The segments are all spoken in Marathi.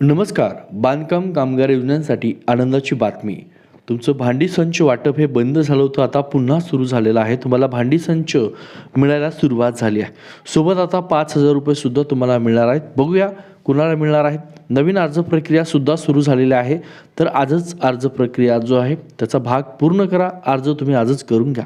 नमस्कार बांधकाम कामगार योजनांसाठी आनंदाची बातमी. तुमचं भांडी संच वाटप हे बंद झालं होतं आता पुन्हा सुरू झालेलं आहे. तुम्हाला भांडी संच मिळायला सुरुवात झाली आहे. सोबत आता पाच हजार रुपयेसुद्धा तुम्हाला मिळणार आहेत. बघूया कुणाला मिळणार आहेत. नवीन अर्ज प्रक्रिया सुद्धा सुरू झालेली आहे. तर आजच अर्ज प्रक्रिया जो आहे त्याचा भाग पूर्ण करा. अर्ज तुम्ही आजच करून घ्या.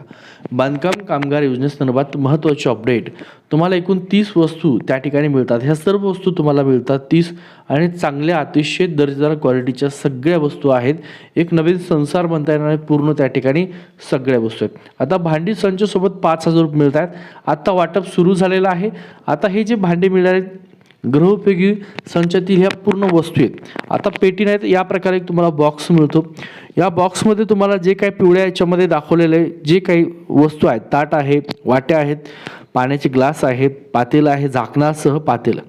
बांधकाम कामगार योजनेसंदर्भात महत्त्वाचे अपडेट तुम्हाला एकूण तीस वस्तू त्या ठिकाणी मिळतात. ह्या सर्व वस्तू तुम्हाला मिळतात तीस आणि चांगल्या अतिशय दर्जेदार क्वालिटीच्या सगळ्या वस्तू आहेत. एक नवीन संसार बनता येणार पूर्ण त्या ठिकाणी सगळ्या वस्तू आहेत. आता भांडी संचसोबत पाच हजार रुपये मिळत आहेत आत्ता वाटप सुरू झालेलं आहे. आता हे जे भांडे मिळणार आहेत ग्रहोपयोगी संचातील ह्या पूर्ण वस्तू आहेत. आता पेटी नाहीत या प्रकारे तुम्हाला बॉक्स मिळतो. या बॉक्समध्ये तुम्हाला जे काही पिवळ्या याच्यामध्ये दाखवलेलं आहे जे काही वस्तू आहेत ताट आहे वाट्या आहेत पाण्याचे ग्लास आहेत पातेलं आहे झाकणासह पातेलं.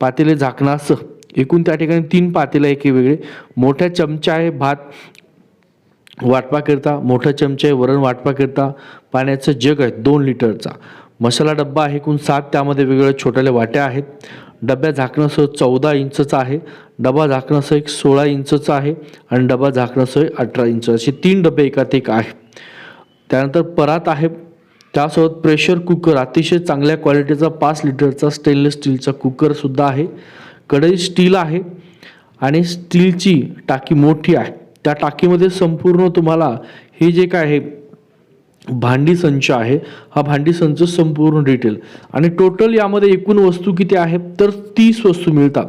पातेले झाकणासह. एकूण त्या ठिकाणी तीन पातेलं आहे की वेगळे मोठ्या चमचा आहे भात वाटपाकरिता मोठा चमचा आहे वरण वाटपाकरिता पाण्याचं जग आहे दोन लिटरचा. मसाला डब्बा आहे एकूण सात त्यामध्ये वेगवेगळ्या छोट्याल्या वाट्या आहेत. डब्या झाकणासह चौदा इंचचा आहे. डबा झाकणासह एक सोळा इंचचा आहे आणि डबा झाकणासह अठरा इंच. असे तीन डबे एकात एक आहे. त्यानंतर परात आहे. त्यासोबत प्रेशर कुकर अतिशय चांगल्या क्वालिटीचा पाच लिटरचा स्टेनलेस स्टीलचा कुकरसुद्धा आहे. कढई स्टील आहे आणि स्टीलची टाकी मोठी आहे. त्या टाकीमध्ये संपूर्ण तुम्हाला हे जे काय आहे भांडी संच आहे. हा भांडी संच संपूर्ण डिटेल आणि टोटल यामध्ये एकूण वस्तू किती आहेत? तर तीस वस्तू मिळतात.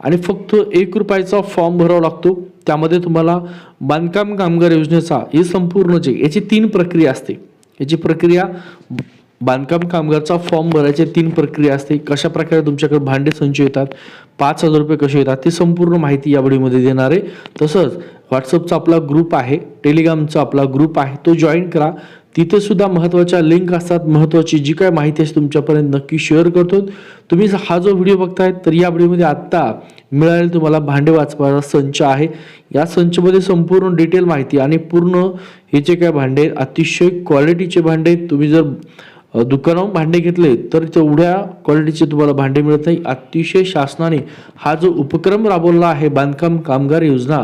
आणि फक्त एक रुपयाचा फॉर्म भरावा लागतो. त्यामध्ये तुम्हाला बांधकाम कामगार योजनेचा हे संपूर्ण जे याची तीन प्रक्रिया असते. याची प्रक्रिया बांधकाम कामगारचा फॉर्म भरायची तीन प्रक्रिया असते. कशा प्रकारे तुमच्याकडे भांडे संच येतात? पाच हजार रुपये कसे येतात? ती संपूर्ण माहिती या व्हिडिओमध्ये देणार आहे. तसंच व्हॉट्सअपचा आपला ग्रुप आहे. टेलिग्रामचा आपला ग्रुप आहे. तो जॉईन करा. तिथे सुद्धा महत्त्वाच्या लिंक असतात. महत्त्वाची जी काय माहिती असते तुमच्यापर्यंत नक्की शेअर करतो. तुम्ही जर हा जो व्हिडिओ बघताय तर या व्हिडिओमध्ये आत्ता मिळालेला तुम्हाला भांडे वाचवायचा संच आहे. या संचमध्ये संपूर्ण डिटेल माहिती आणि पूर्ण हे जे काय भांडे आहेत, अतिशय क्वालिटीचे भांडे तुम्ही जर दुकानावर भांडे घेतले तर तेवढ्या क्वालिटीचे तुम्हाला भांडे मिळत नाही. अतिशय शासनाने हा जो उपक्रम राबवला आहे बांधकाम कामगार योजना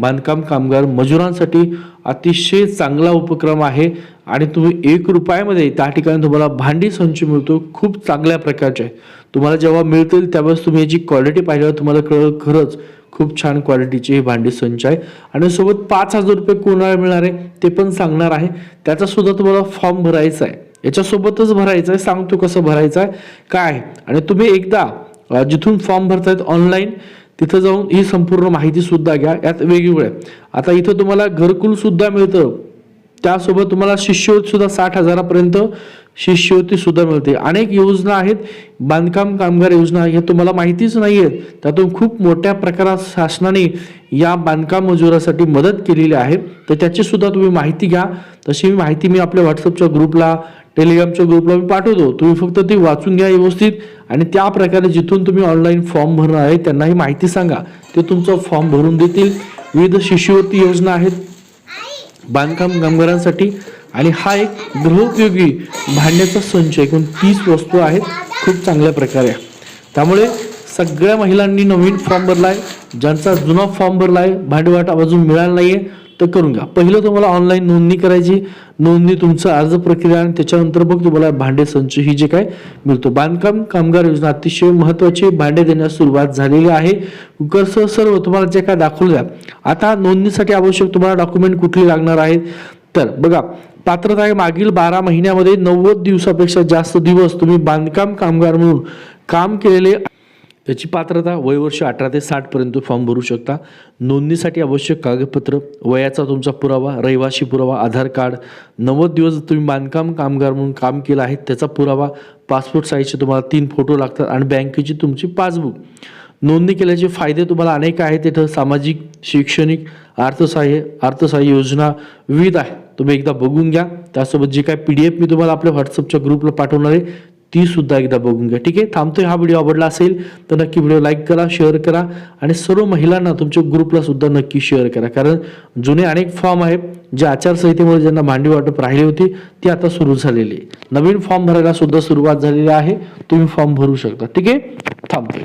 बांधकाम कामगार मजुरांसाठी अतिशय चांगला उपक्रम आहे आणि तुम्ही एक रुपयामध्ये त्या ठिकाणी तुम्हाला भांडी संच मिळतो खूप चांगल्या प्रकारचे. आहे तुम्हाला जेव्हा मिळतील त्यावेळेस तुम्ही याची क्वालिटी पाहिल्यावर तुम्हाला कळलं खरंच खूप छान क्वालिटीची ही भांडी संच आहे. आणि सोबत पाच हजार रुपये कोणाला मिळणार आहे ते पण सांगणार आहे. त्याचा सुद्धा तुम्हाला फॉर्म भरायचा आहे. याच्यासोबतच भरायचं आहे. सांगतो कसं भरायचं आहे काय आहे. आणि तुम्ही एकदा जिथून फॉर्म भरतायत ऑनलाईन तिथं जाऊन ही संपूर्ण माहिती सुद्धा घ्या. यात वेगवेगळ्या आहे. आता इथं तुम्हाला घरकुल सुद्धा मिळतं. त्यासोबत तुम्हाला शिष्यवृत्ती सुद्धा साठ हजारापर्यंत शिष्यवृत्ती सुद्धा मिळते. अनेक योजना आहेत. बांधकाम कामगार योजना ह्या तुम्हाला माहितीच नाही आहेत त्यातून खूप मोठ्या प्रकारात शासनाने या बांधकाम मजुरासाठी मदत केलेली आहे. तर त्याची सुद्धा तुम्ही माहिती घ्या. तशी माहिती मी आपल्या व्हॉट्सअपच्या ग्रुपला टेलिग्रामच्या ग्रुपला मी पाठवतो. तुम्ही फक्त ती वाचून घ्या व्यवस्थित आणि त्या प्रकारे जिथून तुम्ही ऑनलाईन फॉर्म भरणार आहे त्यांना ही माहिती सांगा. ते तुमचा फॉर्म भरून देतील. विविध शिष्यवृत्ती योजना आहेत. बांधकाम कामगारांसाठी. आणि हा एक गृहोपयोगी भांड्याचा संच एकूण तीस वस्तू आहेत. खूप चांगल्या प्रकारे. त्यामुळे सगळ्या महिलांनी नवीन फॉर्म भरला आहे ज्यांचा जुना फॉर्म भरला आहे भांडेवाटा अजून मिळाला नाही आहे तर करून घ्या. पहिलं तुम्हाला ऑनलाईन नोंदणी करायची नोंदणी तुमचं अर्ज प्रक्रिया आणि त्याच्यानंतर मग तुम्हाला भांडे संच ही जे काय मिळतो. बांधकाम कामगार योजना अतिशय महत्वाची भांडे देण्यास सुरुवात झालेली आहे. कुकरसह सर्व तुम्हाला जे काय दाखवलं द्या. आता नोंदणीसाठी आवश्यक तुम्हाला डॉक्युमेंट कुठली लागणार आहेत? तर बघा पात्रता आहे मागील बारा महिन्यामध्ये नव्वद दिवसापेक्षा जास्त दिवस तुम्ही बांधकाम कामगार म्हणून काम केलेले त्याची पात्रता वयवर्ष अठरा ते साठपर्यंत फॉर्म भरू शकता. नोंदणीसाठी आवश्यक कागदपत्र वयाचा तुमचा पुरावा रहिवासी पुरावा आधार कार्ड नव्वद दिवस तुम्ही बांधकाम कामगार म्हणून काम केलं आहे त्याचा पुरावा पासपोर्ट साईजचे तुम्हाला तीन फोटो लागतात आणि बँकेची तुमची पासबुक. नोंदणी केल्याचे फायदे तुम्हाला अनेक आहेत तिथं सामाजिक शैक्षणिक अर्थसहाय्य अर्थसहाय्य योजना विविध आहे तुम्ही एकदा बघून घ्या. त्यासोबत जे काय पी डी एफ मी तुम्हाला आपल्या व्हॉट्सअपच्या ग्रुपला पाठवणार आहे ती सुद्धा एकदा बघून घ्या. ठीक आहे? थांबतोय हा व्हिडिओ आवडला असेल तर नक्की व्हिडिओ लाईक करा शेअर करा आणि सर्व महिलांना तुमच्या ग्रुपला सुद्धा नक्की शेअर करा. कारण जुने अनेक फॉर्म आहेत जे आचारसंहितेमुळे ज्यांना भांडी वाटप राहिली होती ती आता सुरू झालेली आहे. नवीन फॉर्म भरायला सुद्धा सुरुवात झालेली आहे. तुम्ही फॉर्म भरू शकता. ठीक आहे? थांबतोय.